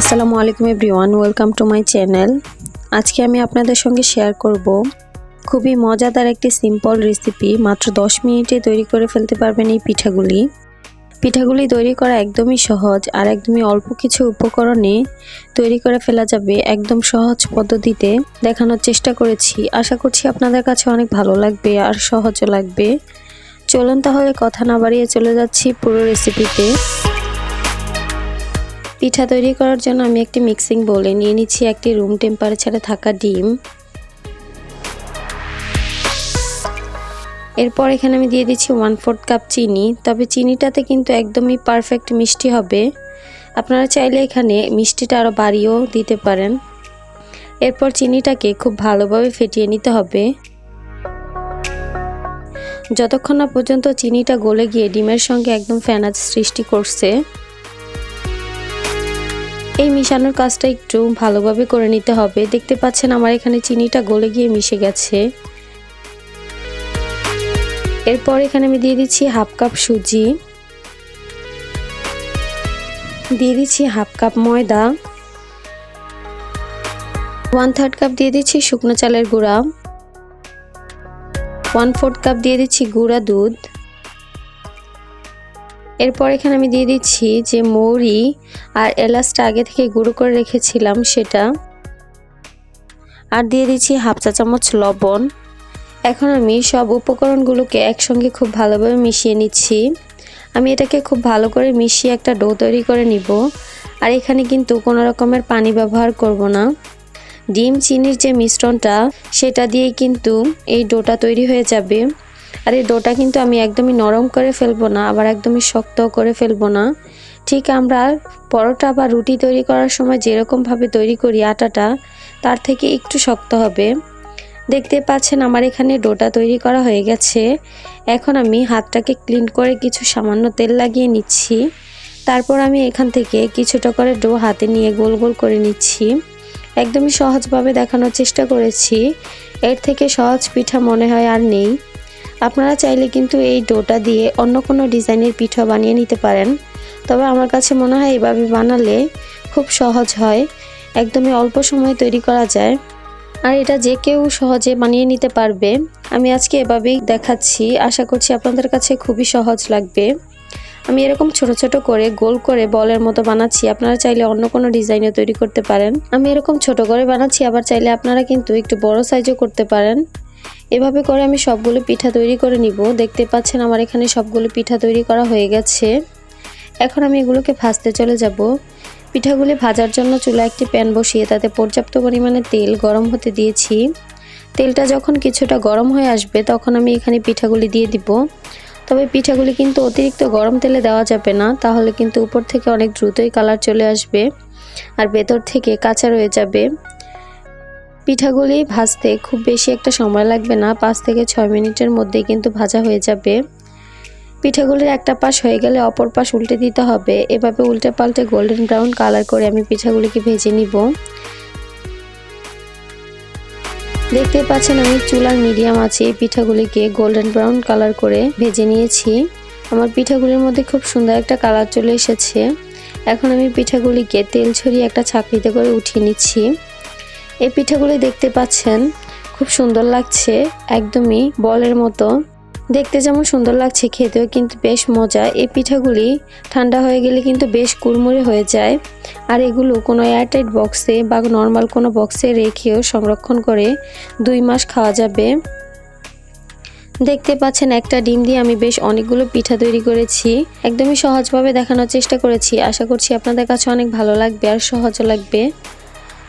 আসসালামু আলাইকুম everyone, welcome to my channel. আজকে আমি আপনাদের সঙ্গে শেয়ার করব খুবই মজাদার একটি সিম্পল রেসিপি, মাত্র 10 মিনিটে তৈরি করে ফেলতে পারবেন এই পিঠাগুলি। পিঠাগুলি তৈরি করা একদমই সহজ আর একদমই অল্প কিছু উপকরণে তৈরি করে ফেলা যাবে একদম সহজ পদ্ধতিতে। দেখানোর চেষ্টা করেছি, আশা করছি আপনাদের কাছে অনেক ভালো লাগবে আর সহজও লাগবে। চলুন তাহলে কথা না বাড়িয়ে চলে যাচ্ছি পুরো রেসিপিতে। পিঠা তৈরি করার জন্য আমি একটি মিক্সিং বলে নিয়ে নিচ্ছি একটি রুম টেম্পারেচারে থাকা ডিম। এরপর এখানে আমি দিয়ে দিচ্ছি ওয়ান ফোর্থ কাপ চিনি, তবে চিনিটাতে কিন্তু একদমই পারফেক্ট মিষ্টি হবে। আপনারা চাইলে এখানে মিষ্টিটা আরও বাড়িয়েও দিতে পারেন। এরপর চিনিটাকে খুব ভালোভাবে ফেটিয়ে নিতে হবে। যতক্ষণ না পর্যন্ত চিনিটা গলে গিয়ে ডিমের সঙ্গে একদম ফ্যানাজ সৃষ্টি করছে এই মিশানোর কাজটা একটু ভালোভাবে করে নিতে হবে। দেখতে পাচ্ছেন আমার এখানে চিনিটা গলে গিয়ে মিশে গেছে। এরপর এখানে আমি দিয়ে দিচ্ছি হাফ কাপ সুজি। দিয়ে দিচ্ছি হাফ কাপ ময়দা। ওয়ান থার্ড কাপ দিয়ে দিচ্ছি শুকনো চালের গুঁড়া। ওয়ান ফোর্থ কাপ দিয়ে দিচ্ছি গুঁড়া দুধ। এরপর এখানে আমি দিয়ে দিচ্ছি যে মৌরি আর এলাচটা আগে থেকে গুঁড়ো করে রেখেছিলাম সেটা। আর দিয়ে দিচ্ছি হাফ চা চামচ লবণ। এখন আমি সব উপকরণগুলোকে একসঙ্গে খুব ভালোভাবে মিশিয়ে নিচ্ছি। আমি এটাকে খুব ভালো করে মিশিয়ে একটা ডো তৈরি করে নিব। আর এখানে কিন্তু কোনো রকমের পানি ব্যবহার করব না। ডিম, চিনির যে মিশ্রণটা, সেটা দিয়েই কিন্তু এই ডোটা তৈরি হয়ে যাবে। আর এই ডোটা কিন্তু আমি একদমই নরম করে ফেলব না, আবার একদমই শক্ত করে ফেলব না। ঠিক আমরা পরোটা বা রুটি তৈরি করার সময় যেরকমভাবে তৈরি করি আটাটা, তার থেকে একটু শক্ত হবে। দেখতে পাচ্ছেন আমার এখানে ডোটা তৈরি করা হয়ে গেছে। এখন আমি হাতটাকে ক্লিন করে কিছু সামান্য তেল লাগিয়ে নিচ্ছি। তারপর আমি এখান থেকে কিছুটা করে ডো হাতে নিয়ে গোল গোল করে নিচ্ছি। একদমই সহজভাবে দেখানোর চেষ্টা করেছি। এর থেকে সহজ পিঠা মনে হয় আর নেই। আপনারা চাইলে কিন্তু এই ডোটা দিয়ে অন্য কোনো ডিজাইনের পিঠা বানিয়ে নিতে পারেন। তবে আমার কাছে মনে হয় এভাবে বানালে খুব সহজ হয়, একদমই অল্প সময় তৈরি করা যায়। আর এটা যে কেউ সহজে বানিয়ে নিতে পারবে, আমি আজকে এভাবেই দেখাচ্ছি। আশা করছি আপনাদের কাছে খুবই সহজ লাগবে। আমি এরকম ছোট ছোট করে গোল করে বলের মতো বানাচ্ছি, আপনারা চাইলে অন্য কোনো ডিজাইনে তৈরি করতে পারেন। আমি এরকম ছোট করে বানাচ্ছি, আবার চাইলে আপনারা কিন্তু একটু বড় সাইজও করতে পারেন। এভাবে করে আমি সবগুলো পিঠা তৈরি করে নিব। দেখতে পাচ্ছেন আমার এখানে সবগুলো পিঠা তৈরি করা হয়ে গেছে। এখন আমি এগুলোকে ভাজতে চলে যাব। পিঠাগুলি ভাজার জন্য চুলা একটি প্যান বসিয়ে তাতে পর্যাপ্ত পরিমাণে তেল গরম হতে দিয়েছি। তেলটা যখন কিছুটা গরম হয়ে আসবে তখন আমি এখানে পিঠাগুলি দিয়ে দিব। তবে পিঠাগুলি কিন্তু অতিরিক্ত গরম তেলে দেওয়া যাবে না, তাহলে কিন্তু উপর থেকে অনেক দ্রুতই কালার চলে আসবে আর ভেতর থেকে কাঁচা রয়ে যাবে। পিঠাগুলি ভাজতে খুব বেশি একটা সময় লাগবে না, পাঁচ থেকে ছয় মিনিটের মধ্যেই কিন্তু ভাজা হয়ে যাবে। পিঠাগুলির একটা পাশ হয়ে গেলে অপর পাশ উল্টে দিতে হবে। এভাবে উল্টে পাল্টে গোল্ডেন ব্রাউন কালার করে আমি পিঠাগুলিকে ভেজে নিব। দেখতে পাচ্ছেন আমি চুলার মিডিয়াম আছে, এই পিঠাগুলিকে গোল্ডেন ব্রাউন কালার করে ভেজে নিয়েছি। আমার পিঠাগুলির মধ্যে খুব সুন্দর একটা কালার চলে এসেছে। এখন আমি পিঠাগুলিকে তেল ছড়িয়ে একটা ছাকনিতে করে উঠিয়ে নিচ্ছি। এই পিঠাগুলি দেখতে পাচ্ছেন, খুব সুন্দর লাগছে, একদমই বলের মতো। দেখতে যেমন সুন্দর লাগছে খেতেও কিন্তু বেশ মজা। এই পিঠাগুলি ঠান্ডা হয়ে গেলে কিন্তু বেশ কুড়মুড়ে হয়ে যায়। আর এগুলো কোনো এয়ারটাইট বক্সে বা নর্মাল কোনো বক্সে রেখেও সংরক্ষণ করে দুই মাস খাওয়া যাবে। দেখতে পাচ্ছেন একটা ডিম দিয়ে আমি বেশ অনেকগুলো পিঠা তৈরি করেছি। একদমই সহজভাবে দেখানোর চেষ্টা করেছি। আশা করছি আপনাদের কাছে অনেক ভালো লাগবে আর সহজও লাগবে।